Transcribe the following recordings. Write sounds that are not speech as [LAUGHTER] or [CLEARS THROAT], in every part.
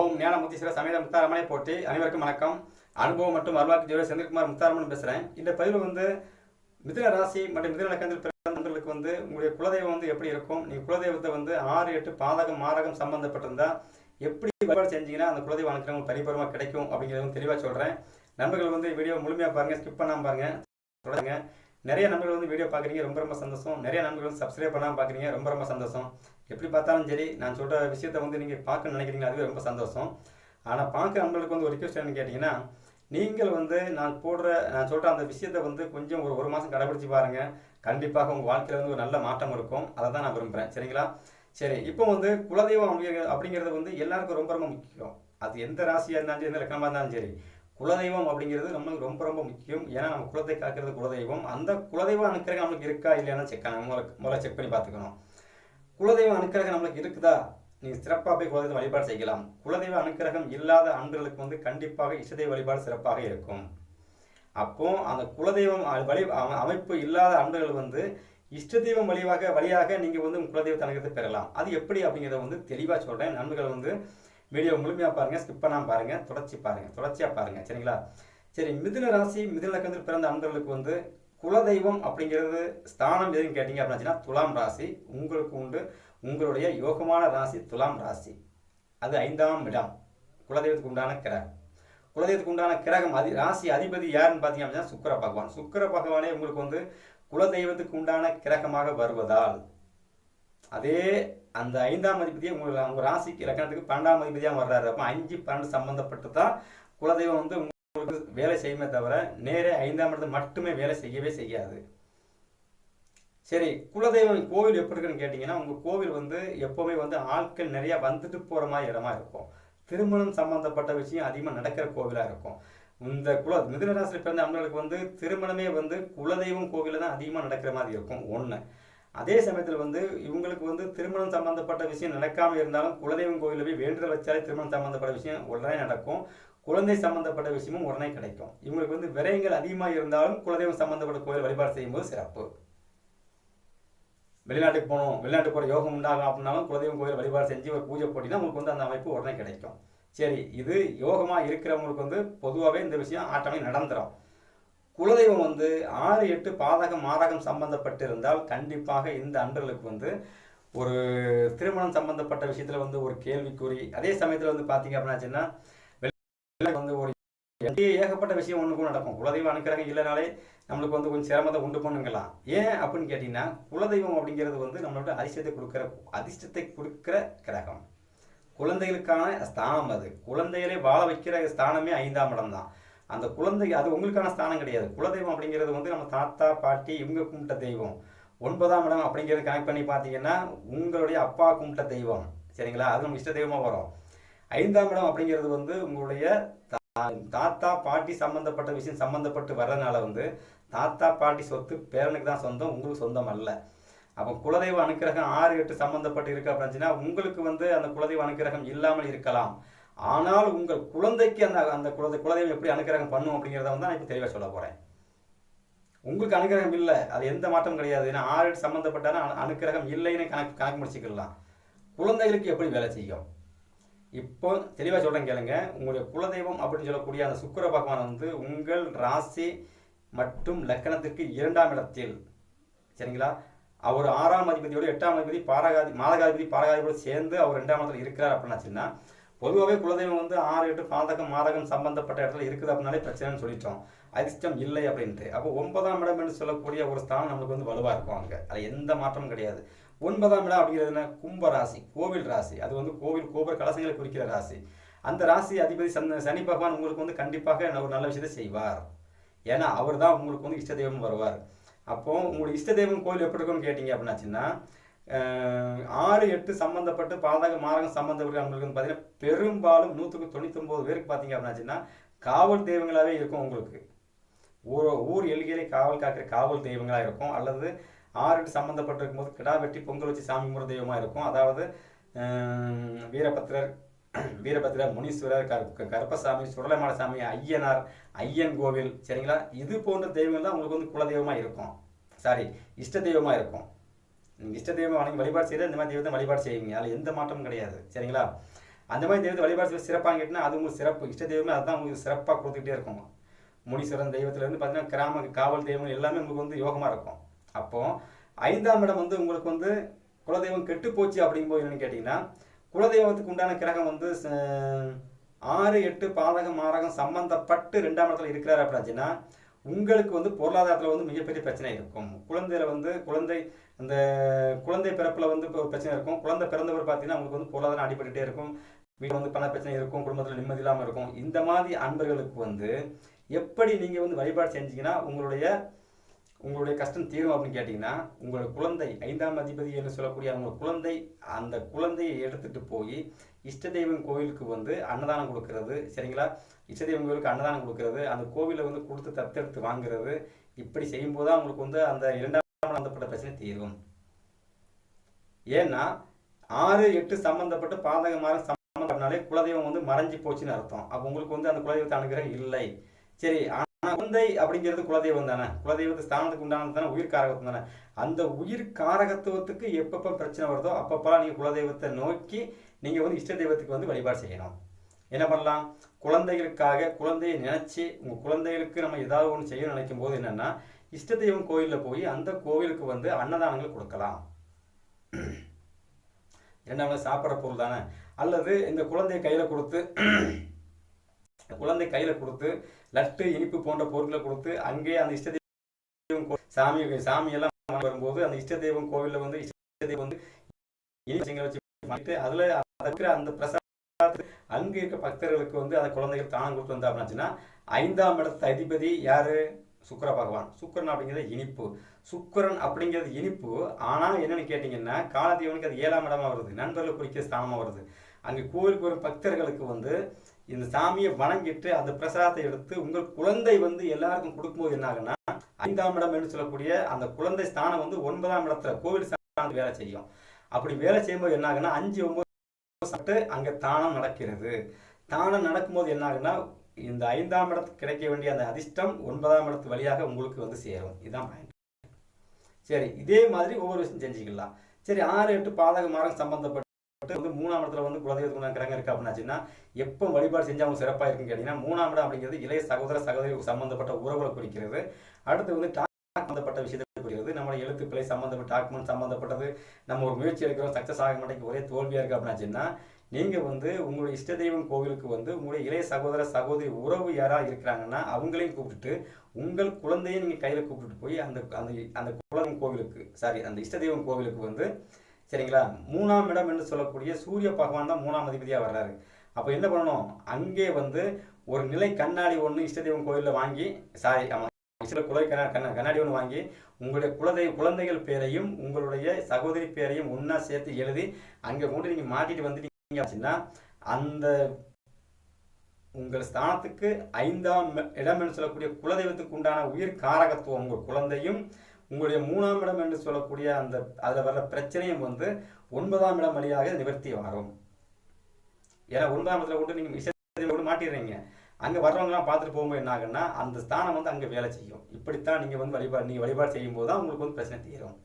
ஓம் ஞானமுத்தீஸ்வர சமேத முத்தாரமனை போட்டி அனைவருக்கும் வணக்கம். அனுபவம் மற்றும் வரலாற்று ஜோதிடர் செந்தில்குமார் முத்தாரமன் பேசுகிறேன் இந்த பதிவில் வந்து மிதுன ராசி மற்றும் மிதுன நக்கத்தில் பிறந்த நண்பர்களுக்கு வந்து உங்களுடைய குலதெய்வம் வந்து எப்படி இருக்கும்? நீங்கள் குலதெய்வத்தை வந்து ஆறு எட்டு பாதகம் மாரகம் சம்பந்தப்பட்டிருந்தால் எப்படி வழிபாடு செஞ்சீங்கன்னா அந்த குலதெய்வம் உங்களுக்கு தனிப்படுவமாக கிடைக்கும் அப்படிங்கிறத தெளிவாக சொல்கிறேன் நண்பர்கள் வந்து வீடியோ முழுமையாக பாருங்கள் ஸ்கிப் பண்ணாமல் பாருங்கள் தொடருங்க. நிறைய நண்பர்கள் வந்து வீடியோ பார்க்குறீங்க ரொம்ப ரொம்ப சந்தோஷம். நிறைய நண்பர்கள் வந்து சப்ஸ்கிரைப் பண்ணாமல் பார்க்குறீங்க ரொம்ப ரொம்ப சந்தோஷம். எப்படி பார்த்தாலும் சரி நான் சொல்கிற விஷயத்த வந்து நீங்கள் பார்க்கணும்னு நினைக்கிறீங்க அதுவே ரொம்ப சந்தோஷம். ஆனால் பார்க்குற நண்பர்களுக்கு வந்து ஒரு ரிக்வஸ்ட் என்னன்னு கேட்டிங்கன்னா நீங்கள் வந்து நான் போடுற நான் சொல்கிற அந்த விஷயத்த வந்து கொஞ்சம் ஒரு ஒரு மாதம் கடைபிடிச்சி பாருங்கள் கண்டிப்பாக உங்கள் வாழ்க்கையில் வந்து ஒரு நல்ல மாற்றம் இருக்கும். அதை தான் நான் விரும்புகிறேன் சரிங்களா? சரி இப்போ வந்து குலதெய்வம் அப்படிங்கிற அப்படிங்கிறது வந்து எல்லாருக்கும் ரொம்ப ரொம்ப முக்கியம். அது எந்த ராசியாக இருந்தாலும் சரி எந்த லக்கணமாக இருந்தாலும் சரி குலதெய்வம் அப்படிங்கிறது நம்மளுக்கு ரொம்ப ரொம்ப முக்கியம். ஏன்னா நம்ம குலத்தை காக்கிறது குலதெய்வம். அந்த குலதெய்வம் அனுக்கிரகம் நம்மளுக்கு இருக்கா இல்லையான்னு செக் முதல்ல முதல்ல செக் பண்ணி பார்த்துக்கணும். குலதெய்வ அனுக்கிரகம் நம்மளுக்கு இருக்குதா? நீங்கள் சிறப்பாக போய் குலதெய்வம் வழிபாடு செய்யலாம். குலதெய்வ அனுக்கிரகம் இல்லாத அன்பர்களுக்கு வந்து கண்டிப்பாக இஷ்டதெய்வ வழிபாடு சிறப்பாக இருக்கும். அப்போ அந்த குலதெய்வம் வழி அமைப்பு இல்லாத அன்பர்கள் வந்து இஷ்ட தெய்வம் வழியாக வழியாக நீங்கள் வந்து குலதெய்வ அனுகிரகத்தை பெறலாம். அது எப்படி அப்படிங்கிறத வந்து தெளிவாக சொல்கிறேன் நண்பர்கள் வந்து வீடியோ முழுமையாக பாருங்கள் ஸ்கிப் பண்ணாமல் பாருங்கள் தொடர்ச்சி பாருங்கள் தொடர்ச்சியாக பாருங்கள் சரிங்களா? சரி மிதுன ராசி மிதுன லக்கணத்தில் பிறந்த அன்பர்களுக்கு வந்து குலதெய்வம் அப்படிங்கிறது ஸ்தானம் எதுன்னு கேட்டிங்க அப்படின்னா துலாம் ராசி உங்களுக்கு உண்டு. உங்களுடைய யோகமான ராசி துலாம் ராசி. அது ஐந்தாம் இடம். குலதெய்வத்துக்கு உண்டான கிரகம். குலதெய்வத்துக்கு உண்டான கிரகம் அதி ராசி அதிபதி யாருன்னு பார்த்தீங்க அப்படின்னா சுக்கிர பகவான். சுக்கிர பகவானே உங்களுக்கு வந்து குலதெய்வத்துக்கு உண்டான கிரகமாக வருவதால் அதே அந்த ஐந்தாம் அதிபதியே உங்களுக்கு உங்கள் ராசிக்கு லக்கணத்துக்கு பன்னெண்டாம் அதிபதியாக வர்றாரு. அப்போ அஞ்சு பன்னெண்டு சம்மந்தப்பட்டு தான் குலதெய்வம் வந்து உங்களுக்கு வேலை செய்யுமே தவிர நேரே ஐந்தாம் இடத்துல மட்டுமே வேலை செய்யவே செய்யாது. சரி குலதெய்வம் கோவில் எப்படி இருக்குன்னு கேட்டிங்கன்னா உங்கள் கோவில் வந்து எப்போவுமே வந்து ஆட்கள் நிறையா வந்துட்டு போகிற மாதிரி இடமா இருக்கும். திருமணம் சம்மந்தப்பட்ட விஷயம் அதிகமாக நடக்கிற கோவிலாக இருக்கும். இந்த குல மிதுன பிறந்த அன்பர்களுக்கு வந்து திருமணமே வந்து குலதெய்வம் கோவிலில் தான் அதிகமாக நடக்கிற மாதிரி இருக்கும் ஒன்று அதே சமயத்தில் வந்து இவங்களுக்கு வந்து திருமணம் சம்மந்தப்பட்ட விஷயம் நடக்காமல் இருந்தாலும் குலதெய்வம் கோவிலில் போய் வேண்டுதல் வச்சாலே திருமணம் சம்மந்தப்பட்ட விஷயம் உடனே நடக்கும். குழந்தை சம்பந்தப்பட்ட விஷயமும் உடனே கிடைக்கும். இவங்களுக்கு வந்து விரயங்கள் அதிகமாக இருந்தாலும் குலதெய்வம் சம்பந்தப்பட்ட கோயில் வழிபாடு செய்யும்போது சிறப்பு. வெளிநாட்டுக்கு போகணும் வெளிநாட்டுக்கு போகிற யோகம் உண்டாகும் அப்படின்னாலும் குலதெய்வம் கோயில் வழிபாடு செஞ்சு ஒரு பூஜை போட்டினா உங்களுக்கு வந்து அந்த அமைப்பு உடனே கிடைக்கும். சரி இது யோகமாக இருக்கிறவங்களுக்கு வந்து பொதுவாகவே இந்த விஷயம் ஆட்டமே நடந்துடும் குலதெய்வம் வந்து ஆறு எட்டு பாதகம் மாதகம் சம்பந்தப்பட்டிருந்தால் கண்டிப்பாக இந்த அன்றலுக்கு வந்து ஒரு திருமணம் சம்பந்தப்பட்ட விஷயத்தில் வந்து ஒரு கேள்விக்குறி. அதே சமயத்தில் வந்து பார்த்தீங்க அப்படின்னாச்சுன்னா வந்து ஒரு ஏகப்பட்ட விஷயம் ஒன்றுக்கும் நடக்கும். குலதெய்வம் அனுக்கிரகம் இல்லைனாலே நம்மளுக்கு வந்து கொஞ்சம் சிரமத்தை உண்டு பண்ணுங்களாம். ஏன் அப்படின்னு கேட்டிங்கன்னா குலதெய்வம் அப்படிங்கிறது வந்து நம்மளோட அதிர்ஷ்டத்தை கொடுக்குற அதிர்ஷ்டத்தை கொடுக்குற கிரகம். குழந்தைகளுக்கான ஸ்தானம் அது. குழந்தைகளே வாழ வைக்கிற ஸ்தானமே ஐந்தாம் இடம் தான். அந்த குழந்தை அது உங்களுக்கான ஸ்தானம் கிடையாது. குலதெய்வம் அப்படிங்கிறது வந்து நம்ம தாத்தா பாட்டி இவங்க கும்பிட்ட தெய்வம். ஒன்பதாம் இடம் அப்படிங்கிறது கனெக்ட் பண்ணி பார்த்தீங்கன்னா உங்களுடைய அப்பா கும்பிட்ட தெய்வம். சரிங்களா? அது நம்ம இஷ்ட தெய்வமாக வரும். ஐந்தாம் இடம் அப்படிங்கிறது வந்து உங்களுடைய தா- தாத்தா பாட்டி சம்பந்தப்பட்ட விஷயம் சம்பந்தப்பட்டு வர்றதுனால வந்து தாத்தா பாட்டி சொத்து பேரனுக்கு தான் சொந்தம் உங்களுக்கு சொந்தம் அல்ல. அப்போ குலதெய்வ அனுக்கிரகம் ஆறு எட்டு சம்பந்தப்பட்டு இருக்கு அப்படின்னா உங்களுக்கு வந்து அந்த குலதெய்வ அனுக்கிரகம் இல்லாமல் இருக்கலாம். ஆனால் உங்கள் குழந்தைக்கு அந்த அந்த குலதை குலதெய்வம் எப்படி அனுக்கிரகம் பண்ணும் அப்படிங்கிறத வந்து நான் இப்போ தெளிவாக சொல்ல போகிறேன் உங்களுக்கு அனுக்கிரகம் இல்லை அது எந்த மாற்றமும் கிடையாது. ஏன்னா ஆறு எட்டு சம்மந்தப்பட்டான அனுக்கிரகம் இல்லைன்னு கணக்கு கணக்கு முடிச்சுக்கலாம். குழந்தைகளுக்கு எப்படி வேலை செய்யும்? இப்போ தெளிவாக சொல்கிறேன் கேளுங்க. உங்களுடைய குலதெய்வம் அப்படின்னு சொல்லக்கூடிய அந்த சுக்கிர பகவான் வந்து உங்கள் ராசி மற்றும் லக்கணத்திற்கு இரண்டாம் இடத்தில். சரிங்களா? அவர் ஆறாம் அதிபதியோடு எட்டாம் அதிபதி பாரகாதி மாதகாதிபதி பாரகாதிபதியோட சேர்ந்து அவர் ரெண்டாம் இடத்துல இருக்கிறார் அப்படின்னாச்சுன்னா பொதுவாகவே குலதெய்வம் வந்து ஆறு எட்டு பாதகம் மாதகம் சம்பந்தப்பட்ட இடத்துல இருக்குது அப்படின்னாலே பிரச்சனைன்னு சொல்லிட்டோம். அதிர்ஷ்டம் இல்லை அப்படின்ட்டு. அப்போ ஒன்பதாம் இடம் என்று சொல்லக்கூடிய ஒரு ஸ்தானம் நம்மளுக்கு வந்து வலுவாக இருக்கும் அங்கே. அதில் எந்த மாற்றமும் கிடையாது. ஒன்பதாம் இடம் அப்படிங்கிறது என்ன? கும்ப ராசி கோவில் ராசி. அது வந்து கோவில் கோபுர கலசங்களை குறிக்கிற ராசி. அந்த ராசி அதிபதி சந்த சனி பகவான் உங்களுக்கு வந்து கண்டிப்பாக ஒரு நல்ல விஷயத்தை செய்வார். ஏன்னா அவர் தான் உங்களுக்கு வந்து இஷ்ட தெய்வம் வருவார். அப்போ உங்களுடைய இஷ்ட தெய்வம் கோவில் எப்படி இருக்கும்னு கேட்டிங்க அப்படின்னாச்சுன்னா ஆறு எட்டு சம்பந்தப்பட்டு பாதக மாரகம் சம்பந்தப்பட்ட வந்து பார்த்தீங்கன்னா பெரும்பாலும் நூற்றுக்கு தொண்ணூத்தொம்பது பேருக்கு பார்த்தீங்க அப்படின்னாச்சுன்னா காவல் தெய்வங்களாகவே இருக்கும் உங்களுக்கு. ஊர் ஊர் எல்கையிலே காவல் காக்கிற காவல் தெய்வங்களாக இருக்கும். அல்லது ஆறு சம்மந்தப்பட்டிருக்கும் போது கிடா வெட்டி பொங்கல் வச்சு சாமி கும்பிட்ற தெய்வமாக இருக்கும். அதாவது வீரபத்திரர் வீரபத்திரர் [CLEARS THROAT] முனீஸ்வரர் கரு கருப்பசாமி சுடலைமாட சாமி ஐயனார் ஐயன் கோவில் சரிங்களா? இது போன்ற தெய்வங்கள் தான் உங்களுக்கு வந்து குலதெய்வமாக இருக்கும். சாரி இஷ்ட தெய்வமாக இருக்கும். நீங்கள் இஷ்ட தெய்வம் வணங்கி வழிபாடு செய்தால் இந்த மாதிரி தெய்வத்தை வழிபாடு செய்வீங்க. அதில் எந்த மாற்றமும் கிடையாது சரிங்களா? அந்த மாதிரி தெய்வத்தை வழிபாடு செய்ய சிறப்பாக கேட்டினா அது உங்களுக்கு சிறப்பு. இஷ்ட தெய்வமே அதுதான் உங்களுக்கு சிறப்பாக கொடுத்துக்கிட்டே இருக்கும். முனீஸ்வரன் தெய்வத்திலேருந்து பார்த்தீங்கன்னா கிராம காவல் தெய்வம் எல்லாமே உங்களுக்கு வந்து யோகமாக இருக்கும். அப்போது ஐந்தாம் இடம் வந்து உங்களுக்கு வந்து குலதெய்வம் கெட்டு போச்சு அப்படிங்கும்போது என்னன்னு கேட்டிங்கன்னா குலதெய்வத்துக்கு உண்டான கிரகம் வந்து ச- ஆறு எட்டு பாதகம் மாரகம் சம்பந்தப்பட்டு ரெண்டாம் இடத்துல இருக்கிறார் அப்படின்னா உங்களுக்கு வந்து பொருளாதாரத்தில் வந்து மிகப்பெரிய பிரச்சனை இருக்கும். குழந்தையில வந்து குழந்தை அந்த குழந்தை பிறப்பில் வந்து இப்போ பிரச்சனை இருக்கும். குழந்தை பிறந்தவர் பார்த்தீங்கன்னா உங்களுக்கு வந்து பொருளாதாரம் அடிபட்டுட்டே இருக்கும். வீட்டில் வந்து பண பிரச்சனை இருக்கும். குடும்பத்தில் நிம்மதி இல்லாமல் இருக்கும். இந்த மாதிரி அன்பர்களுக்கு வந்து எப்படி நீங்கள் வந்து வழிபாடு செஞ்சீங்கன்னா உங்களுடைய உங்களுடைய கஷ்டம் தீரும் அப்படின்னு கேட்டிங்கன்னா உங்களோட குழந்தை ஐந்தாம் அதிபதி என்று சொல்லக்கூடிய அவங்க குழந்தை அந்த குழந்தையை எடுத்துட்டு போய் இஷ்ட தெய்வம் கோவிலுக்கு வந்து அன்னதானம் கொடுக்கறது. சரிங்களா? இஷ்ட தெய்வம் கோவிலுக்கு அன்னதானம் கொடுக்கறது. அந்த கோவிலை வந்து கொடுத்து தத்தெடுத்து வாங்குறது. இப்படி செய்யும்போது தான் உங்களுக்கு வந்து அந்த இரண்டாம் சம்பந்தப்பட்ட பிரச்சனை தீரும். ஏன்னா ஆறு எட்டு சம்பந்தப்பட்ட பாதகமாக சம்பந்தப்பட்டனாலே குலதெய்வம் வந்து மறைஞ்சு போச்சுன்னு அர்த்தம். அப்போ உங்களுக்கு வந்து அந்த குலதெய்வத்தை அனுகிரகம் இல்லை. சரி ஆனால் குழந்தை அப்படிங்கிறது குலதெய்வம் தானே? குலதெய்வத்து ஸ்தானத்துக்கு உண்டானது தானே? உயிர் காரகத்துவம் தானே? அந்த உயிர் காரகத்துவத்துக்கு எப்பப்போ பிரச்சனை வருதோ அப்பப்பெல்லாம் நீங்கள் குலதெய்வத்தை நோக்கி நீங்கள் வந்து இஷ்ட தெய்வத்துக்கு வந்து வழிபாடு செய்யணும். என்ன பண்ணலாம்? குழந்தைகளுக்காக குழந்தையை நினச்சி உங்கள் குழந்தைகளுக்கு நம்ம ஏதாவது ஒன்று செய்யணும்னு நினைக்கும் போது என்னென்னா இஷ்ட தெய்வம் கோயிலில் போய் அந்த கோவிலுக்கு வந்து அன்னதானங்கள் கொடுக்கலாம். இரண்டாவது சாப்பிட்ற பொருள் தானே? அல்லது இந்த குழந்தைய கையில் கொடுத்து குழந்தை கையில் கொடுத்து லட்டு இனிப்பு போன்ற பொருட்களை கொடுத்து அங்கே அந்த இஷ்ட தெய்வம் சாமி சாமியெல்லாம் வரும்போது அந்த இஷ்ட தெய்வம் கோவிலில் வந்து இஷ்ட தெய்வம் வந்து இனிப்பு வச்சு பண்ணிட்டு அதில் இருக்கிற அந்த பிரசாத அங்கே இருக்க பக்தர்களுக்கு வந்து அந்த குழந்தைகள் தானம் கொடுத்து வந்தா அப்படின்னா ஐந்தாம் இடத்து அதிபதி யாரு? சுக்கர பகவான். சுக்கரன் அப்படிங்கிறது இனிப்பு. சுக்கரன் அப்படிங்கிறது இனிப்பு. ஆனால் என்னன்னு கேட்டிங்கன்னா காலதேவனுக்கு அது ஏழாம் இடமா வருது. நண்பர்களை குறிக்க ஸ்தானமா வருது. அங்கே கோவிலுக்கு வரும் பக்தர்களுக்கு வந்து இந்த சாமியை வணங்கிட்டு அந்த பிரசாதத்தை எடுத்து உங்கள் குழந்தை வந்து எல்லாருக்கும் கொடுக்கும்போது என்ன ஆகுன்னா ஐந்தாம் இடம் என்று சொல்லக்கூடிய அந்த குழந்தை ஸ்தானம் வந்து ஒன்பதாம் இடத்துல கோவில் ஸ்தானம் வேலை செய்யும். அப்படி வேலை செய்யும்போது என்ன ஆகுன்னா அஞ்சு ஒன்பது அங்கே அங்க தானம் நடக்கிறது. தானம் நடக்கும்போது என்ன ஆகுன்னா இந்த ஐந்தாம் இடத்துக்கு கிடைக்க வேண்டிய அந்த அதிர்ஷ்டம் ஒன்பதாம் இடத்து வழியாக உங்களுக்கு வந்து சேரும். இதுதான் பாயிண்ட் சரி இதே மாதிரி ஒவ்வொரு விஷயம் செஞ்சுக்கலாம். சரி ஆறு எட்டு பாதக மார்க்கம் சம்பந்தப்பட்ட வந்து மூணாம் இடத்துல வந்து குலதெய்வத்துக்கு கிரகம் இருக்கு அப்படின்னாச்சுன்னா எப்போ வழிபாடு செஞ்சு அவங்க சிறப்பாக இருக்குன்னு கேட்டீங்கன்னா மூணாம் இடம் அப்படிங்கிறது இளைய சகோதர சகோதரி சம்பந்தப்பட்ட உறவுகளை குறிக்கிறது. அடுத்து வந்து டாக் சம்பந்தப்பட்ட விஷயத்தை குறிக்கிறது. நம்மளோட எழுத்து பிழை சம்பந்தப்பட்ட டாக்குமெண்ட் சம்பந்தப்பட்டது. நம்ம ஒரு முயற்சி எடுக்கிறோம் சக்ஸஸ் ஆக மாட்டேங்க ஒரே தோல்வியாக இருக்கு அப்படின்னாச்சுன்னா நீங்கள் வந்து உங்களுடைய இஷ்ட தெய்வம் கோவிலுக்கு வந்து உங்களுடைய இளைய சகோதர சகோதரி உறவு யாராக இருக்கிறாங்கன்னா அவங்களையும் கூப்பிட்டுட்டு உங்கள் குழந்தையை நீங்கள் கையில் கூப்பிட்டுட்டு போய் அந்த அந்த அந்த குலதெய்வம் கோவிலுக்கு சாரி அந்த இஷ்ட தெய்வம் கோவிலுக்கு வந்து சரிங்களா? மூணாம் இடம் என்று சொல்லக்கூடிய சூரிய பகவான் தான் மூணாம் அதிபதியாக வர்றாரு. அப்போ என்ன பண்ணணும்? அங்கே வந்து ஒரு நிலை கண்ணாடி ஒன்று இஷ்ட கோயிலில் வாங்கி சாரி ஆமாம் சில குலை கண்ணா கண்ணா கண்ணாடி ஒன்று வாங்கி உங்களுடைய குழந்தை குழந்தைகள் பேரையும் உங்களுடைய சகோதரி பேரையும் ஒன்றா சேர்த்து எழுதி அங்கே கொண்டு நீங்கள் மாட்டிட்டு வந்துட்டீங்க அப்படின்னா அந்த உங்கள் ஸ்தானத்துக்கு ஐந்தாம் இடம் என்று சொல்லக்கூடிய குலதெய்வத்துக்கு உண்டான உயிர் காரகத்துவம் உங்கள் குழந்தையும் உங்களுடைய மூணாம் இடம் என்று சொல்லக்கூடிய அந்த அதில் வர்ற பிரச்சனையும் வந்து ஒன்பதாம் இடம் வழியாக நிவர்த்தி ஆகும். ஏன்னா ஒன்பதாம் இடத்துல கொண்டு நீங்கள் விஷயத்தை கொண்டு மாட்டிடுறீங்க. அங்கே வர்றவங்கலாம் பார்த்துட்டு போகும்போது என்ன ஆகுன்னா அந்த ஸ்தானம் வந்து அங்கே வேலை செய்யும். இப்படித்தான் நீங்கள் வந்து வழிபாடு நீங்கள் வழிபாடு செய்யும்போது தான் உங்களுக்கு வந்து பிரச்சனை தீரும்.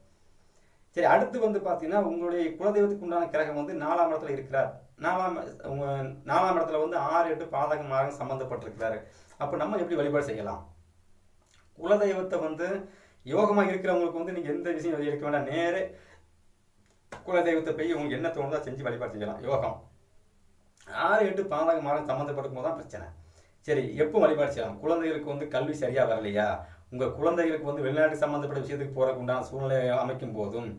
சரி அடுத்து வந்து பார்த்தீங்கன்னா உங்களுடைய குலதெய்வத்துக்கு உண்டான கிரகம் வந்து நாலாம் இடத்துல இருக்கிறார். நாலாம் உங்கள் நாலாம் இடத்துல வந்து ஆறு எட்டு பாதகம் மாதகம் சம்மந்தப்பட்டிருக்கிறாரு அப்போ நம்ம எப்படி வழிபாடு செய்யலாம்? குலதெய்வத்தை வந்து யோகமாக இருக்கிறவங்களுக்கு வந்து நீங்கள் எந்த விஷயம் எடுக்க வேண்டாம். நேரே குலதெய்வத்தை போய் உங்களுக்கு என்ன தோணுதோ செஞ்சு வழிபாடு செய்யலாம். யோகம். ஆறு எட்டு பாதகம் மாதம் சம்மந்தப்படும் போது தான் பிரச்சனை. சரி எப்போ வழிபாடு செய்யலாம்? குழந்தைகளுக்கு வந்து கல்வி சரியாக வரலையா? உங்கள் குழந்தைகளுக்கு வந்து வெளிநாட்டு சம்மந்தப்பட்ட விஷயத்துக்கு போகிறக்கு உண்டான சூழ்நிலை அமைக்கும் போதும்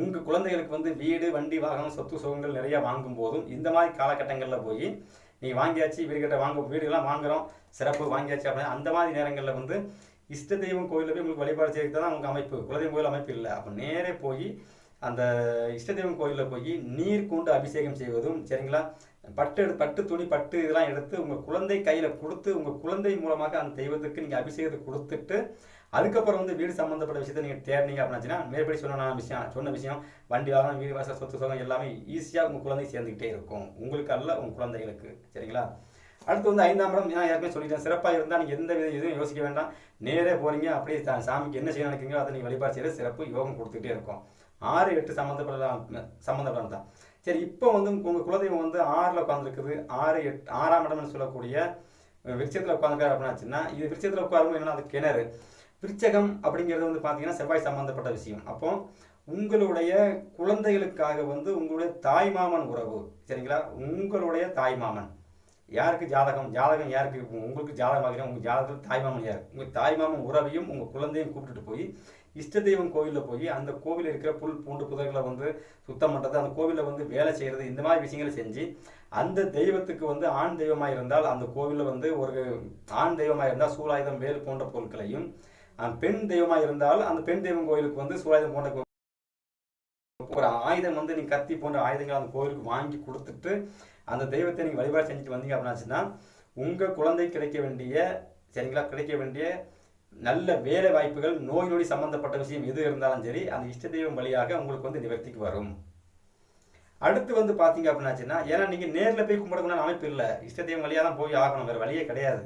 உங்கள் குழந்தைகளுக்கு வந்து வீடு வண்டி வாகனம் சொத்து சுகங்கள் நிறையா வாங்கும் போதும் இந்த மாதிரி காலகட்டங்களில் போய் நீங்கள் வாங்கியாச்சு வீடு கட்ட வாங்க வீடுகள்லாம் வாங்குகிறோம் சிறப்பு வாங்கியாச்சு அப்படின்னா அந்த மாதிரி நேரங்களில் வந்து இஷ்ட தெய்வம் கோயிலில் போய் உங்களுக்கு வழிபாடு செய்யறது தான் உங்களுக்கு அமைப்பு. குலதெய்வம் கோயில் அமைப்பு இல்லை. அப்போ நேரே போய் அந்த இஷ்ட தெய்வம் கோயிலில் போய் நீர் கொண்டு அபிஷேகம் செய்வதும் சரிங்களா? பட்டு எடு- பட்டு துணி பட்டு இதெல்லாம் எடுத்து உங்கள் குழந்தை கையில் கொடுத்து உங்கள் குழந்தை மூலமாக அந்த தெய்வத்துக்கு நீங்கள் அபிஷேகத்தை கொடுத்துட்டு அதுக்கப்புறம் வந்து வீடு சம்மந்தப்பட்ட விஷயத்தை நீங்கள் தேடினீங்க அப்படின்னாச்சுன்னா மேற்படி சொன்ன விஷயம் சொன்ன விஷயம் வண்டி வாகனம் வீடு வாசல் சொத்து சுகம் எல்லாமே ஈஸியாக உங்கள் குழந்தை சேர்ந்துக்கிட்டே இருக்கும். உங்களுக்கு அல்ல உங்கள் குழந்தைகளுக்கு. சரிங்களா? அடுத்து வந்து ஐந்தாம் இடம் நான் ஏற்கனவே சொல்லிட்டேன். சிறப்பாக இருந்தால் நீங்கள் எந்த வித இதுவும் யோசிக்க வேண்டாம். நேரே போகிறீங்க அப்படியே சாமிக்கு என்ன செய்ய நினைக்கிறீங்களோ அதை நீங்கள் வழிபாடு செய்கிற சிறப்பு யோகம் கொடுத்துக்கிட்டே இருக்கும். ஆறு எட்டு சம்மந்தப்படலாம் சம்மந்தப்படம் தான். சரி இப்போ வந்து உங்கள் குலதெய்வம் வந்து ஆறில் உட்காந்துருக்குது ஆறு எட் ஆறாம் இடம்னு சொல்லக்கூடிய விருச்சத்தில் உட்காந்துருக்காரு அப்படின்னாச்சுன்னா இது விருச்சத்தில் உட்காரும்போது என்னன்னா அது கிணறு. விருச்சகம் அப்படிங்கிறது வந்து பார்த்தீங்கன்னா செவ்வாய் சம்மந்தப்பட்ட விஷயம். அப்போ உங்களுடைய குழந்தைகளுக்காக வந்து உங்களுடைய தாய்மாமன் உறவு. சரிங்களா? உங்களுடைய தாய்மாமன் யாருக்கு ஜாதகம் ஜாதகம் யாருக்கு இருக்கும்? உங்களுக்கு ஜாதகம் ஆகிறோம் உங்கள் ஜாதகத்தில் தாய்மாமன் யார் உங்கள் தாய்மாமன் உறவையும் உங்கள் குழந்தையும் கூப்பிட்டுட்டு போய் இஷ்ட தெய்வம் கோவிலில் போய் அந்த கோவிலில் இருக்கிற புல் பூண்டு புதர்களை வந்து சுத்தம் பண்ணுறது அந்த கோவிலில் வந்து வேலை செய்கிறது இந்த மாதிரி விஷயங்களை செஞ்சு அந்த தெய்வத்துக்கு வந்து ஆண் தெய்வமாக இருந்தால் அந்த கோவிலில் வந்து ஒரு ஆண் தெய்வமாக இருந்தால் சூலாயுதம் வேல் போன்ற பொருட்களையும் பெண் தெய்வமாக இருந்தால் அந்த பெண் தெய்வம் கோவிலுக்கு வந்து சூலாயுதம் போன்ற ஒரு ஆயுதம் வந்து நீங்கள் கத்தி போன்ற ஆயுதங்கள் அந்த கோவிலுக்கு வாங்கி கொடுத்துட்டு அந்த தெய்வத்தை நீங்கள் வழிபாடு செஞ்சுட்டு வந்தீங்க அப்படின்னாச்சுன்னா உங்கள் குழந்தை கிடைக்க வேண்டிய சரிங்களா கிடைக்க வேண்டிய நல்ல வேலை வாய்ப்புகள் நோய் நொடி சம்பந்தப்பட்ட விஷயம் எது இருந்தாலும் சரி அந்த இஷ்ட தெய்வம் வழியாக உங்களுக்கு வந்து நிவர்த்திக்கு வரும். அடுத்து வந்து பார்த்தீங்க அப்படின்னாச்சுன்னா ஏன்னா நீங்கள் நேரில் போய் கும்பிடணும்னு அமைப்பு இல்லை. இஷ்ட தெய்வம் வழியாக தான் போய் ஆகணும் வேறு வழியே கிடையாது.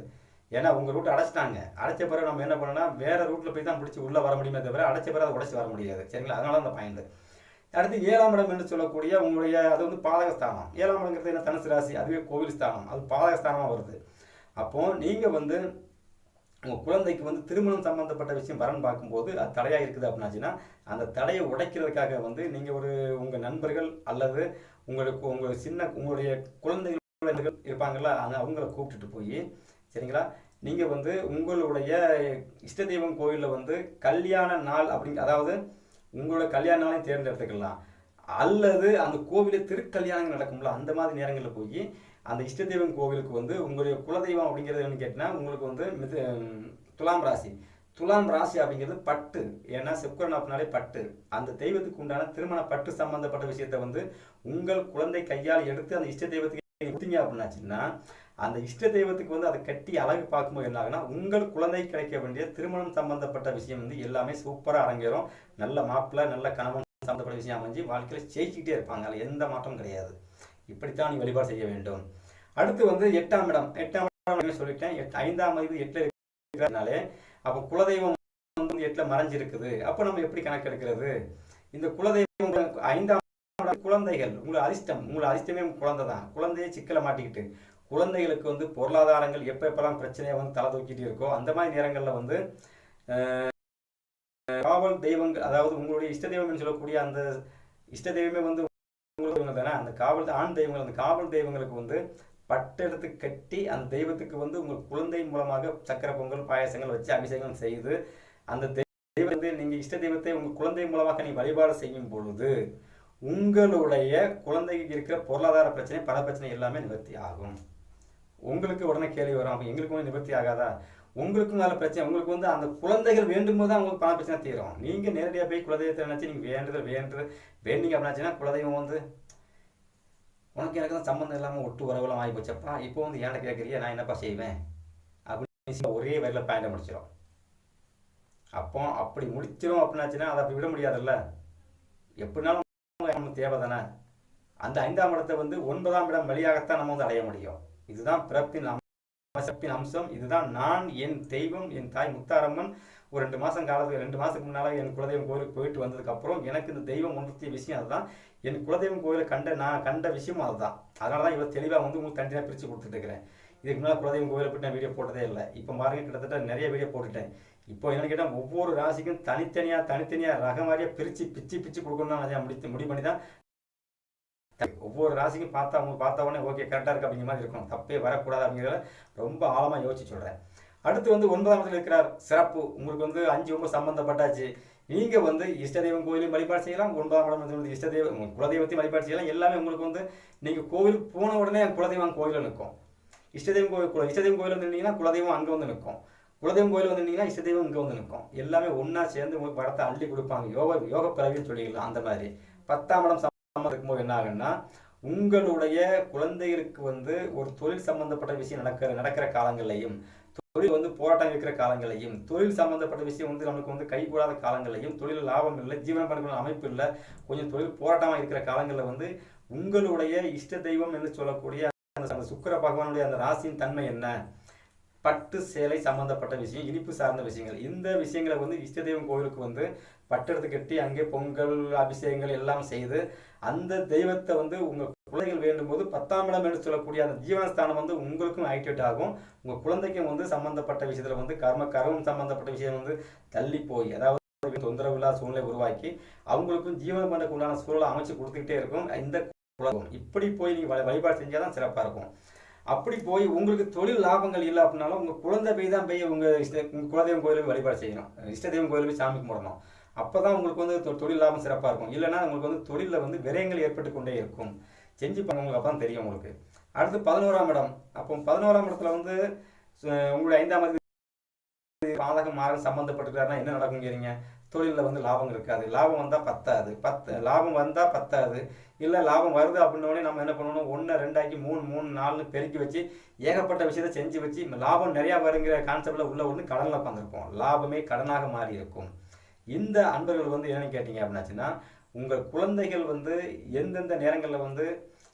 ஏன்னா உங்கள் ரூட் அடைச்சிட்டாங்க. அடைச்ச பிறகு நம்ம என்ன பண்ணோம்னா வேறு ரூட்டில் போய் தான் பிடிச்சி உள்ளே வர முடியுமே தவிர அடைச்ச பிறகு அதை உடச்சி வர முடியாது. சரிங்களா? அதனால அந்த பாயிண்ட் அடுத்து ஏழாம் இடம் என்று சொல்லக்கூடிய உங்களுடைய அது வந்து பாதகஸ்தானம். ஏழாம் இடங்கிறது என்ன? தனுசு ராசி அதுவே கோவில் ஸ்தானம். அது பாதகஸ்தானமாக வருது. அப்போது நீங்கள் வந்து உங்கள் குழந்தைக்கு வந்து திருமணம் சம்பந்தப்பட்ட விஷயம் வரன்னு பார்க்கும்போது அது தடையாக இருக்குது அப்படின்னாச்சுன்னா அந்த தடையை உடைக்கிறதுக்காக வந்து நீங்கள் ஒரு உங்கள் நண்பர்கள் அல்லது உங்களுக்கு உங்கள் சின்ன உங்களுடைய குழந்தைகள் இருப்பாங்கள்ல அந்த அவங்கள கூப்பிட்டுட்டு போய் சரிங்களா? நீங்கள் வந்து உங்களுடைய இஷ்ட தெய்வம் கோயிலில் வந்து கல்யாண நாள் அப்படிங்க அதாவது உங்களோட கல்யாணம் தேர்ந்தெடுத்துக்கலாம். அல்லது அந்த கோவிலில் திருக்கல்யாணம் நடக்கும்ல அந்த மாதிரி நேரங்களில் போய் அந்த இஷ்ட தெய்வம் கோவிலுக்கு வந்து உங்களுடைய குலதெய்வம் அப்படிங்கிறது என்னன்னு கேட்டினா உங்களுக்கு வந்து மிது துலாம் ராசி. துலாம் ராசி அப்படிங்கிறது பட்டு. ஏன்னா செப்கரன் அப்படின்னாலே பட்டு. அந்த தெய்வத்துக்கு உண்டான திருமண பட்டு சம்பந்தப்பட்ட விஷயத்தை வந்து உங்கள் குழந்தை கையால் எடுத்து அந்த இஷ்ட தெய்வத்துக்கு கொடுத்தீங்க அப்படின்னாச்சுன்னா அந்த இஷ்ட தெய்வத்துக்கு வந்து அதை கட்டி அழகு பார்க்கும்போது என்ன ஆகுனா உங்கள் குழந்தை கிடைக்க வேண்டிய திருமணம் சம்பந்தப்பட்ட விஷயம் வந்து எல்லாமே சூப்பராக அரங்கேறும். நல்ல மாப்பிள்ளை நல்ல கணவன் சம்பந்தப்பட்ட விஷயம் அமைஞ்சு வாழ்க்கையில் ஜெயிச்சுக்கிட்டே இருப்பாங்க. அதில் எந்த மாற்றமும் கிடையாது. இப்படித்தான் நீ வழிபாடு செய்ய வேண்டும். அடுத்து வந்து எட்டாம் இடம். எட்டாம் இடம் சொல்லிட்டேன். எட் ஐந்தாம் இது எட்டில் இருக்கிறதுனாலே அப்போ குலதெய்வம் வந்து எட்டில் மறைஞ்சிருக்குது. அப்போ நம்ம எப்படி கணக்கு எடுக்கிறது இந்த குலதெய்வம் ஐந்தாம் குழந்தைகள் உங்களை அதிர்ஷ்டம் உங்களை அதிர்ஷ்டமே குழந்தை தான் குழந்தையை சிக்கலை மாட்டிக்கிட்டு குழந்தைகளுக்கு வந்து பொருளாதாரங்கள் எப்போ எப்பெல்லாம் பிரச்சனையை வந்து தலை தூக்கிட்டு இருக்கோ அந்த மாதிரி நேரங்களில் வந்து காவல் தெய்வங்கள் அதாவது உங்களுடைய இஷ்ட தெய்வம்னு சொல்லக்கூடிய அந்த இஷ்ட தெய்வமே வந்து உங்களுக்கு தானே? அந்த காவல் ஆண் தெய்வங்கள் அந்த காவல் தெய்வங்களுக்கு வந்து பட்டெடுத்து கட்டி அந்த தெய்வத்துக்கு வந்து உங்கள் குழந்தை மூலமாக சக்கரை பொங்கல் பாயாசங்கள் வச்சு அபிஷேகம் செய்து அந்த தெய்வம் வந்து நீங்கள் இஷ்ட தெய்வத்தை உங்கள் குழந்தை மூலமாக நீ வழிபாடு செய்யும் பொழுது உங்களுடைய குழந்தைக்கு இருக்கிற பொருளாதார பிரச்சனை பல பிரச்சனை எல்லாமே நிவர்த்தி ஆகும். உங்களுக்கு உடனே கேள்வி வரும் அப்போ எங்களுக்கு வந்து நிவர்த்தி ஆகாதா? உங்களுக்கும் அதில் பிரச்சனை உங்களுக்கு வந்து அந்த குழந்தைகள் வேண்டும் போது தான் உங்களுக்கு பண பிரச்சனை தீரும். நீங்கள் நேரடியாக போய் குலதெய்வத்தை நினச்சி நீங்கள் வேண்டுதல் வேண்டு வேண்டிங்க அப்படின்னாச்சுன்னா குலதெய்வம் வந்து உனக்கு எனக்கு தான் சம்மந்தம் இல்லாமல் ஒட்டு உறவுலாம் ஆகி போச்சப்பா இப்போ வந்து ஏன்டா கேட்குறியா நான் என்னப்பா செய்வேன்? அப்படின்னு ஒரே வரையில் பயணம் முடிச்சிடும் அப்போ அப்படி முடிச்சிடும் அப்படின்னாச்சுன்னா அதை அப்படி விட முடியாதுல்ல. எப்படினாலும் நமக்கு தேவை தானே அந்த ஐந்தாம் இடத்தை வந்து ஒன்பதாம் இடம் வழியாகத்தான் நம்ம வந்து அடைய முடியும். இதுதான் பிறப்பின் அம்- அம்சம். இதுதான் நான் என் தெய்வம் என் தாய் முத்தாரம்மன். ஒரு ரெண்டு மாதம் காலத்துக்கு ரெண்டு மாதத்துக்கு முன்னால் என் குலதெய்வம் கோயிலுக்கு போயிட்டு வந்ததுக்கப்புறம் எனக்கு இந்த தெய்வம் உணர்த்திய விஷயம் அதுதான். என் குலதெய்வம் கோயிலை கண்ட நான் கண்ட விஷயமும் அதுதான். அதனால தான் இவ்வளோ தெளிவாக வந்து உங்களுக்கு தனியாக பிரித்து கொடுத்துட்டு இருக்கிறேன். இதுக்கு முன்னால் குலதெய்வம் கோயிலை பற்றி நான் வீடியோ போட்டதே இல்லை. இப்போ பாருங்க கிட்டத்தட்ட நிறைய வீடியோ போட்டுட்டேன். இப்போ என்னன்னு கேட்டால் ஒவ்வொரு ராசிக்கும் தனித்தனியாக தனித்தனியாக ரகம் மாதிரியாக பிரித்து பிச்சு பிச்சு கொடுக்கணும்னு அதை முடித்து முடிவு பண்ணி தான் ஒவ்வொரு ராசிக்கும் பார்த்தா அவங்க பார்த்த உடனே ஓகே கரெக்டாக இருக்கு அப்படிங்கிற மாதிரி இருக்கும். தப்பே வரக்கூடாது அப்படிங்கிறத ரொம்ப ஆழமாக யோசிச்சு சொல்கிறேன் அடுத்து வந்து ஒன்பதாம் இடத்துல இருக்கிறார். சிறப்பு. உங்களுக்கு வந்து அஞ்சு ஒன்பது சம்மந்தப்பட்டாச்சு நீங்கள் வந்து இஷ்ட தெய்வம் கோயிலையும் வழிபாடு செய்யலாம். ஒன்பதாம் இடம் வந்து இஷ்ட தெய்வம் குலதெய்வத்தையும் வழிபாடு செய்யலாம். எல்லாமே உங்களுக்கு வந்து நீங்கள் கோவிலுக்கு போன உடனே குலதெய்வம் கோயிலில் நிற்கும். இஷ்டதெய்வம் கோவில் குல இஷ்டதெய்வம் கோயில் வந்து நின்னீங்கன்னா குலதெய்வம் அங்கே வந்து நிற்கும். குலதெய்வம் கோயில் வந்துட்டீங்கன்னா நின்னீங்கன்னா இங்கே வந்து நிற்கும். எல்லாமே ஒன்றா சேர்ந்து உங்களுக்கு படத்தை அள்ளி கொடுப்பாங்க. யோக யோக பிறவின்னு சொல்லிக்கலாம் அந்த மாதிரி. பத்தாம் இடம் சம்பந்தமாக இருக்கும்போது என்ன ஆகுன்னா உங்களுடைய குழந்தைகளுக்கு வந்து ஒரு தொழில் சம்பந்தப்பட்ட விஷயம் நடக்கிற நடக்கிற காலங்களையும் தொழில் வந்து போராட்டம் இருக்கிற காலங்களையும் தொழில் சம்பந்தப்பட்ட விஷயம் வந்து நமக்கு வந்து கைகூடாத காலங்களையும் தொழில் லாபம் இல்லை ஜீவனம் பண்ணக்கூடிய அமைப்பு இல்லை கொஞ்சம் தொழில் போராட்டமாக இருக்கிற காலங்களில் வந்து உங்களுடைய இஷ்ட தெய்வம் என்று சொல்லக்கூடிய அந்த அந்த சுக்கிர பகவானுடைய அந்த ராசியின் தன்மை என்ன? பட்டு சேலை சம்பந்தப்பட்ட விஷயம் இனிப்பு சார்ந்த விஷயங்கள். இந்த விஷயங்களை வந்து இஷ்ட தெய்வம் கோயிலுக்கு வந்து பட்டெடுத்து கட்டி அங்கே பொங்கல் அபிஷேகங்கள் எல்லாம் செய்து அந்த தெய்வத்தை வந்து உங்கள் குழந்தைகள் வேண்டும் போது பத்தாம் இடம் என்று சொல்லக்கூடிய அந்த ஜீவனஸ்தானம் வந்து உங்களுக்கும் ஆக்டிவேட் ஆகும். உங்கள் குழந்தைக்கும் வந்து சம்பந்தப்பட்ட விஷயத்தில் வந்து கர்ம கர்மம் சம்பந்தப்பட்ட விஷயம் வந்து தள்ளி போய் அதாவது தொந்தரவு இல்லாத சூழ்நிலை உருவாக்கி அவங்களுக்கும் ஜீவனம் பண்ணக்கு உண்டான சூழலை அமைச்சு கொடுத்துக்கிட்டே இருக்கும். இந்த உலகம் இப்படி போய் நீங்கள் வழிபாடு செஞ்சால் தான் சிறப்பாக இருக்கும். அப்படி போய் உங்களுக்கு தொழில் லாபங்கள் இல்லை அப்படின்னாலும் உங்கள் குழந்தை போய் தான் போய் உங்கள் இஷ்ட உங்கள் குலதெய்வம் கோயிலுக்கு வழிபாடு செய்யணும். இஷ்ட தெய்வம் போய் சாமி கும்பிடணும். அப்போ தான் உங்களுக்கு வந்து தொ- தொழில் லாபம் சிறப்பாக இருக்கும். இல்லைன்னா உங்களுக்கு வந்து தொழிலில் வந்து விரயங்கள் ஏற்பட்டு கொண்டே இருக்கும். செஞ்சு பண்ணவங்களுக்கு அப்போ தான் தெரியும் உங்களுக்கு. அடுத்து பதினோராம் இடம். அப்போ பதினோராம் இடத்துல வந்து உங்களுடைய ஐந்தாம் பாதகம் மாதகம் சம்மந்தப்பட்டிருக்காருன்னா என்ன நடக்குங்கிறீங்க தொழிலில் வந்து லாபம் இருக்காது. லாபம் வந்தால் பத்தாது. பத்து லாபம் வந்தால் பத்தாது. இல்லை லாபம் வருது அப்படின்னோடனே நம்ம என்ன பண்ணணும் ஒன்று ரெண்டாக்கி மூணு மூணு நாலுன்னு பெருக்கி வச்சு ஏகப்பட்ட விஷயத்தை செஞ்சு வச்சு லாபம் நிறையா வருங்கிற கான்செப்டில் உள்ள ஒன்று கடனில் உட்காந்துருப்போம் லாபமே கடனாக மாறி இருக்கும் இந்த அன்பர்கள் வந்து என்னென்னு கேட்டிங்க அப்படின்னாச்சுன்னா உங்கள் குழந்தைகள் வந்து எந்தெந்த நேரங்களில் வந்து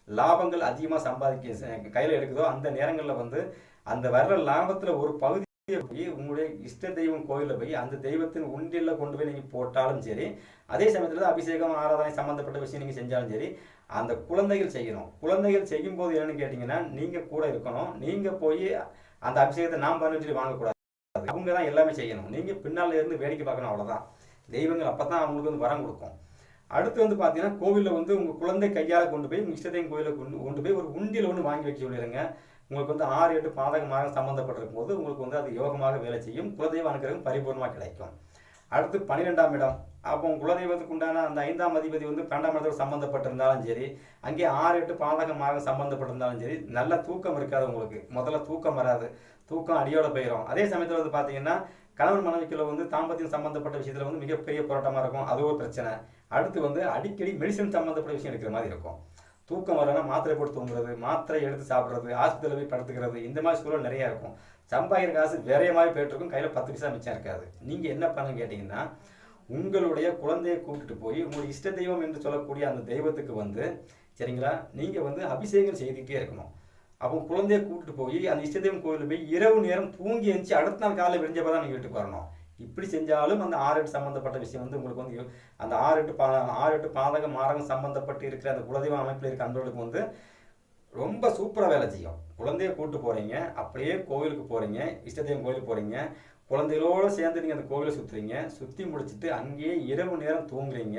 லாபங்கள் அதிகமாக சம்பாதிக்க கையில் எடுக்குதோ அந்த நேரங்களில் வந்து அந்த வர்ற லாபத்தில் ஒரு பகுதி போய் உங்களுடைய இஷ்ட தெய்வம் கோயிலில் போய் அந்த தெய்வத்தின் உண்டியில் கொண்டு போய் நீங்கள் போட்டாலும் சரி அதே சமயத்தில் அபிஷேகம் ஆராதனை சம்மந்தப்பட்ட விஷயம் நீங்கள் செஞ்சாலும் சரி அந்த குழந்தைகள் செய்யணும். குழந்தைகள் செய்யும் போது என்னன்னு கேட்டிங்கன்னா நீங்கள் கூட இருக்கணும். நீங்கள் போய் அந்த அபிஷேகத்தை நாம் பண்ணி சொல்லி வாங்கக்கூடாது. அவங்க தான் எல்லாமே செய்யணும். நீங்கள் பின்னால் இருந்து வேடிக்கை பார்க்கணும் அவ்வளோதான் தெய்வங்கள் அப்போ தான் அவங்களுக்கு வந்து வரம் கொடுக்கும். அடுத்து வந்து பார்த்தீங்கன்னா கோவிலில் வந்து உங்கள் குழந்தை கையால் கொண்டு போய் உங்கள் இஷ்டத்தையும் கோயிலில் கொண்டு கொண்டு போய் ஒரு உண்டியில் ஒன்று வாங்கி வைக்க சொல்லிடுங்க. உங்களுக்கு வந்து ஆறு எட்டு பாதகமாக சம்மந்தப்பட்டிருக்கும் போது உங்களுக்கு வந்து அது யோகமாக வேலை செய்யும். குலதெய்வ அனுக்கிரகம் பரிபூர்ணமாக கிடைக்கும். அடுத்து பன்னிரெண்டாம் இடம். அப்போ குலதெய்வத்துக்கு உண்டான அந்த ஐந்தாம் அதிபதி வந்து பன்னெண்டாம் இடத்தோட சம்மந்தப்பட்டிருந்தாலும் சரி அங்கே ஆறு எட்டு பாதகமாக சம்மந்தப்பட்டிருந்தாலும் சரி நல்ல தூக்கம் இருக்காது உங்களுக்கு. முதல்ல தூக்கம் வராது. தூக்கம் அடியோட போயிடும் அதே சமயத்தில் வந்து பார்த்தீங்கன்னா கணவன் மனைவிக்குள்ள வந்து தாம்பத்தியம் சம்பந்தப்பட்ட விஷயத்தில் வந்து மிகப்பெரிய போராட்டமாக இருக்கும். அது ஒரு பிரச்சனை. அடுத்து வந்து அடிக்கடி மெடிசன் சம்மந்தப்பட்ட விஷயம் எடுக்கிற மாதிரி இருக்கும். தூக்கம் வரலன்னா மாத்திரை போட்டு தூங்குறது மாத்திரை எடுத்து சாப்பிட்றது ஆஸ்பத்திரியில் போய் படுத்துக்கிறது இந்த மாதிரி சூழல் நிறையா இருக்கும். சம்பாதிக்கிற காசு வேறைய போயிட்டுருக்கும் கையில் பத்து பைசா மிச்சம் இருக்காது. நீங்கள் என்ன பண்ணுன்னு கேட்டிங்கன்னா உங்களுடைய குழந்தையை கூப்பிட்டு போய் உங்களுடைய இஷ்ட தெய்வம் என்று சொல்லக்கூடிய அந்த தெய்வத்துக்கு வந்து சரிங்களா நீங்கள் வந்து அபிஷேகம் செய்துக்கிட்டே இருக்கணும். அப்போ குழந்தைய கூப்பிட்டு போய் அந்த இஷ்ட தெய்வம் கோயிலில் போய் இரவு நேரம் தூங்கி எழுந்துச்சு அடுத்த நாள் காலையில் விரிஞ்சப்போ தான் நீங்கள் வீட்டுக்கு வரணும். இப்படி செஞ்சாலும் அந்த ஆறு எட்டு சம்மந்தப்பட்ட விஷயம் வந்து உங்களுக்கு வந்து அந்த ஆறு எட்டு பா ஆறு எட்டு பாதகம் மாரகம் சம்மந்தப்பட்டு இருக்கிற அந்த குலதெய்வ அமைப்பில் இருக்க அன்பர்களுக்கு வந்து ரொம்ப சூப்பராக வேலை செய்யும். குழந்தைய கூட்டு போகிறீங்க அப்படியே கோவிலுக்கு போகிறீங்க இஷ்டதெய்வம் கோயிலுக்கு போகிறீங்க குழந்தைகளோடு சேர்ந்து நீங்கள் அந்த கோவிலை சுற்றுறீங்க சுற்றி முடிச்சுட்டு அங்கேயே இரவு நேரம் தூங்குறீங்க.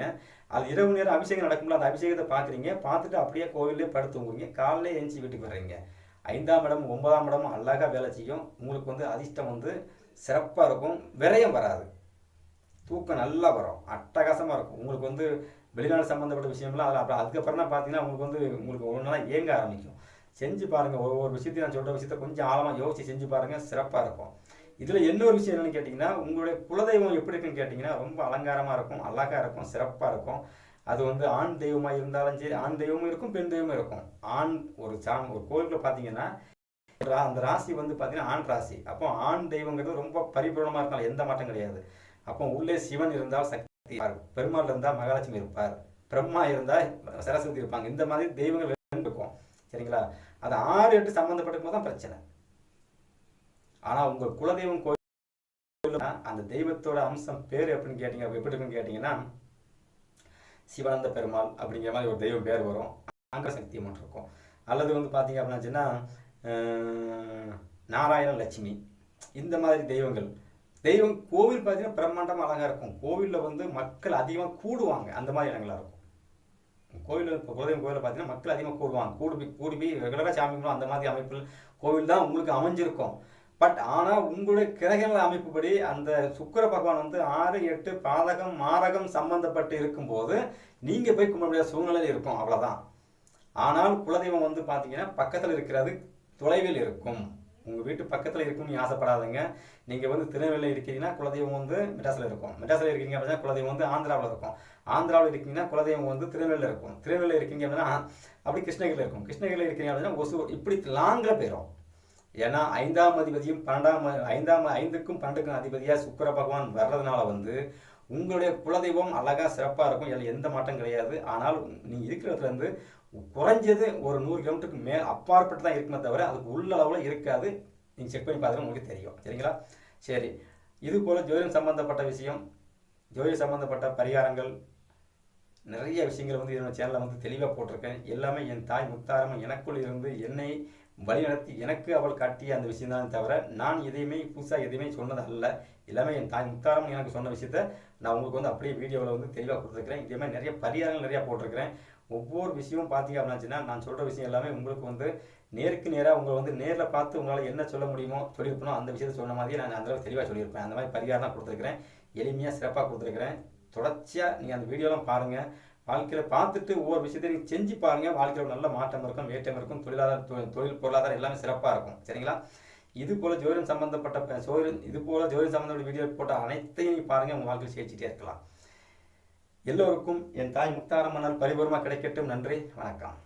அது இரவு நேரம் அபிஷேகம் நடக்கும்ல அந்த அபிஷேகத்தை பார்க்குறீங்க பார்த்துட்டு அப்படியே கோவிலே படுத்து தூங்குறீங்க. காலையிலே எழுந்துச்சி வீட்டுக்கு வர்றீங்க. ஐந்தாம் இடம் ஒன்பதாம் இடம் அழகாக வேலை செய்யும். உங்களுக்கு வந்து அதிர்ஷ்டம் வந்து சிறப்பாக இருக்கும். விரயம் வராது. தூக்கம் நல்லா வரும். அட்டகாசமாக இருக்கும். உங்களுக்கு வந்து வெளிநாடு சம்மந்தப்பட்ட விஷயம்லாம் அதில் அப்புறம் அதுக்கப்புறம் தான் பார்த்தீங்கன்னா உங்களுக்கு வந்து உங்களுக்கு ஒரு நாளாக ஏங்க ஆரம்பிக்கும். செஞ்சு பாருங்கள் ஒவ்வொரு விஷயத்தையும் நான் சொல்கிற விஷயத்த கொஞ்சம் ஆழமாக யோசிச்சு செஞ்சு பாருங்கள் சிறப்பாக இருக்கும். இதில் இன்னொரு விஷயம் என்னென்னு கேட்டிங்கன்னா உங்களுடைய குலதெய்வம் எப்படி இருக்குன்னு கேட்டிங்கன்னா ரொம்ப அலங்காரமாக இருக்கும். அழகாக இருக்கும். சிறப்பாக இருக்கும். அது வந்து ஆண் தெய்வமாக இருந்தாலும் சரி ஆண் தெய்வமும் இருக்கும் பெண் தெய்வமும் இருக்கும். ஆண் ஒரு சாம் ஒரு கோவிலில் பார்த்தீங்கன்னா அந்த ராசி வந்து பார்த்தீங்கன்னா ஆண் ராசி. அப்போ ஆண் தெய்வங்கிறது ரொம்ப பரிபூர்ணமாக இருந்தாலும் எந்த மாற்றம் கிடையாது. அப்போ உள்ளே சிவன் இருந்தால் சக்தி பெருமாள் இருந்தால் மகாலட்சுமி இருப்பார். பிரம்மா இருந்தால் சரஸ்வதி இருப்பாங்க. இந்த மாதிரி தெய்வங்கள் இருக்கும் சரிங்களா? அது ஆறு எட்டு சம்மந்தப்பட்டிருக்கும் தான் பிரச்சனை. ஆனால் உங்கள் குலதெய்வம் கோயில் அந்த தெய்வத்தோட அம்சம் பேர் எப்படின்னு கேட்டீங்க எப்படி இருக்குன்னு கேட்டிங்கன்னா சிவானந்த பெருமாள் அப்படிங்கிற மாதிரி ஒரு தெய்வம் பேர் வரும். அங்க சக்தி மட்டும் இருக்கும். அல்லது வந்து பார்த்தீங்க அப்படின்னாச்சுன்னா நாராயண லட்சுமி. இந்த மாதிரி தெய்வங்கள். தெய்வம் கோவில் பார்த்தீங்கன்னா பிரம்மாண்டமாக அழகாக இருக்கும். கோவிலில் வந்து மக்கள் அதிகமாக கூடுவாங்க. அந்த மாதிரி இடங்களாக இருக்கும். கோவில் இப்போ குலதெய்வம் கோவிலில் பார்த்தீங்கன்னா மக்கள் அதிகமாக கூடுவாங்க. கூடி போய் கூடி போய் ரெகுலராக சாமி கும்பிடுவோம் அந்த மாதிரி அமைப்பில் கோவில் தான் உங்களுக்கு அமைஞ்சிருக்கும். பட் ஆனால் உங்களுடைய கிரகங்கள் அமைப்புப்படி அந்த சுக்கிர பகவான் வந்து ஆறு எட்டு பாதகம் மாரகம் சம்பந்தப்பட்டு இருக்கும்போது நீங்கள் போய் கும்பிட முடியாத சூழ்நிலை இருக்கும். அவ்வளோதான் ஆனால் குலதெய்வம் வந்து பார்த்தீங்கன்னா பக்கத்தில் இருக்கிறது தொலைவில் இருக்கும். உங்கள் வீட்டு பக்கத்தில் இருக்கும்னு ஆசைப்படாதீங்க. நீங்கள் வந்து திருநெல்வேலியில் இருக்கீங்கன்னா குலதெய்வம் வந்து மெட்ராஸில் இருக்கும். மெட்ராஸில் இருக்கீங்க அப்படின்னா குலதெய்வம் வந்து ஆந்திராவில் இருக்கும். ஆந்திராவில் இருக்கீங்கன்னா குலதெய்வம் வந்து திருநெல்வேலியில் இருக்கும். திருநெல்வேலியில் இருக்கீங்க அப்படின்னா அப்படி கிருஷ்ணகிரியில் இருக்கும். கிருஷ்ணகிரியில் இருக்கீங்க அப்படின்னா ஒசூர் இப்படி லாங்கில் போயிடும் ஏன்னா ஐந்தாம் அதிபதியும் பன்னெண்டாம் ஐந்தாம் ஐந்துக்கும் பன்னெண்டுக்கும் அதிபதியாக சுக்கர பகவான் வர்றதுனால வந்து உங்களுடைய குலதெய்வம் அழகாக சிறப்பாக இருக்கும். அதில் எந்த மாற்றம் கிடையாது. ஆனால் நீங்கள் இருக்கிற குறைஞ்சது ஒரு நூறு கிலோமீட்டருக்கு மேல் அப்பாற்பட்டு தான் இருக்குமே தவிர அதுக்கு உள்ள அளவில் இருக்காது. நீங்கள் செக் பண்ணி பார்த்தா உங்களுக்கு தெரியும். சரிங்களா? சரி. இது போல் ஜோதிடம் சம்மந்தப்பட்ட விஷயம் ஜோதிடம் சம்மந்தப்பட்ட பரிகாரங்கள் நிறைய விஷயங்கள் வந்து என்னோட சேனலில் வந்து தெளிவாக போட்டிருக்கேன். எல்லாமே என் தாய் முத்தாரமும் எனக்குள் இருந்து என்னை வழிநடத்தி எனக்கு அவள் காட்டிய அந்த விஷயம் தான் தவிர நான் எதையுமே புதுசாக எதையுமே சொன்னது அல்ல. எல்லாமே என் தாய் முத்தாரம்மன் எனக்கு சொன்ன விஷயத்த நான் உங்களுக்கு வந்து அப்படியே வீடியோவில் வந்து தெளிவாக கொடுத்துருக்கிறேன். இதே மாதிரி நிறைய பரிகாரங்கள் நிறையா போட்டிருக்கிறேன். ஒவ்வொரு விஷயமும் பார்த்தீங்க அப்படின்னாச்சுன்னா நான் சொல்கிற விஷயம் எல்லாமே உங்களுக்கு வந்து நேருக்கு நேராக உங்களை வந்து நேரில் பார்த்து உங்களால் என்ன சொல்ல முடியுமோ சொல்லியிருப்பனோ அந்த விஷயத்தை சொன்ன மாதிரியே நான் அந்த அளவுக்கு தெளிவாக சொல்லியிருப்பேன். அந்த மாதிரி பரிகாரம் தான் எளிமையாக சிறப்பாக கொடுத்துருக்குறேன். தொடர்ச்சியாக நீங்கள் அந்த வீடியோலாம் பாருங்கள் வாழ்க்கையில் பார்த்துட்டு ஒவ்வொரு விஷயத்தையும் நீங்கள் செஞ்சு பாருங்கள் வாழ்க்கையில் நல்ல மாற்றம் இருக்கும் ஏற்றம் இருக்கும். தொழிலாளர் தொழில் பொருளாதாரம் எல்லாமே சிறப்பாக இருக்கும். சரிங்களா? இது போல் ஜோதிடம் சம்மந்தப்பட்ட ப- இது போல் ஜோதிடம் சம்பந்தப்பட்ட வீடியோ போட்ட அனைத்தையும் நீங்கள் பாருங்கள் உங்கள் வாழ்க்கையில் ஜெயிச்சிட்டே இருக்கலாம். எல்லோருக்கும் என் தாய் முத்தாரம்மனால் பரிபூர்ணமாக கிடைக்கட்டும். நன்றி. வணக்கம்.